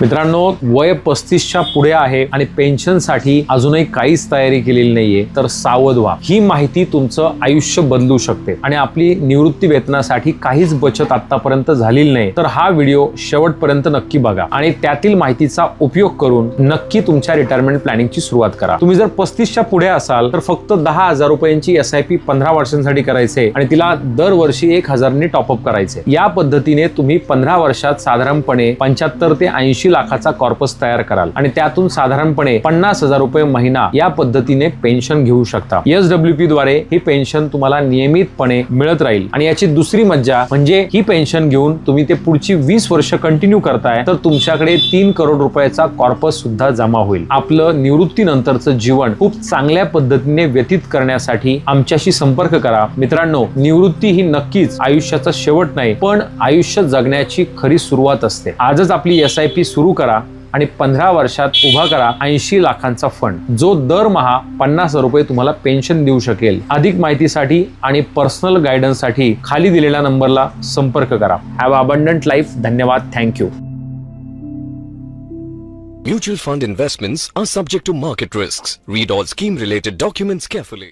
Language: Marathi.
मित्रांनो वय पस्तीसच्या पुढे आहे आणि पेन्शनसाठी अजूनही काहीच तयारी केलेली नाहीये तर सावध व्हा. ही माहिती तुमचं आयुष्य बदलू शकते आणि आपली निवृत्ती वेतनासाठी काहीच बचत आतापर्यंत झालेली नाही. तर हा व्हिडिओ शेवटपर्यंत नक्की बघा आणि त्यातील माहितीचा उपयोग करून नक्की तुमच्या रिटायरमेंट प्लॅनिंगची सुरुवात करा. तुम्ही जर पस्तीसच्या पुढे असाल तर फक्त दहा हजार रुपयांची एस आय पी पंधरा वर्षांसाठी करायचे आणि तिला दरवर्षी एक हजारने टॉपअप करायचे. या पद्धतीने तुम्ही पंधरा वर्षात साधारणपणे पंच्याहत्तर ते ऐंशी लाखाचा कॉर्पस तयार कराल. आणि त्यातून साधारणपणे पन्नास हजार रुपये महिना या पद्धतीने पेन्शन घेऊ शकता. एस डब्ल्यू पी द्वारे ही पेन्शन तुम्हाला नियमितपणे मिळत राहील. आणि याची दुसरी मज्जा म्हणजे ही पेन्शन घेऊन तुम्ही ते पुढची वीस वर्ष कंटिन्यू करताय तर तुमच्याकडे तीन करोड रुपयाचा कॉर्पस सुद्धा जमा होईल. आपलं निवृत्तीनंतरचं जीवन खूप चांगल्या पद्धतीने व्यतीत करण्यासाठी आमच्याशी संपर्क करा. मित्रांनो निवृत्ती ही नक्कीच आयुष्याचा शेवट नाही पण आयुष्य जगण्याची खरी सुरुवात असते. आजच आपली एस आय पी सुरू करा आणि पंधरा वर्षात उभा करा ऐंशी लाखांचा फंड जो दरमहा पन्नास रुपये तुम्हाला पेन्शन देऊ शकेल. अधिक माहितीसाठी आणि पर्सनल गायडन्ससाठी खाली दिलेल्या नंबरला संपर्क करा. हॅव अबंडंट लाईफ धन्यवाद. Thank you Mutual fund investments are subject to market risks. Read all scheme related documents carefully.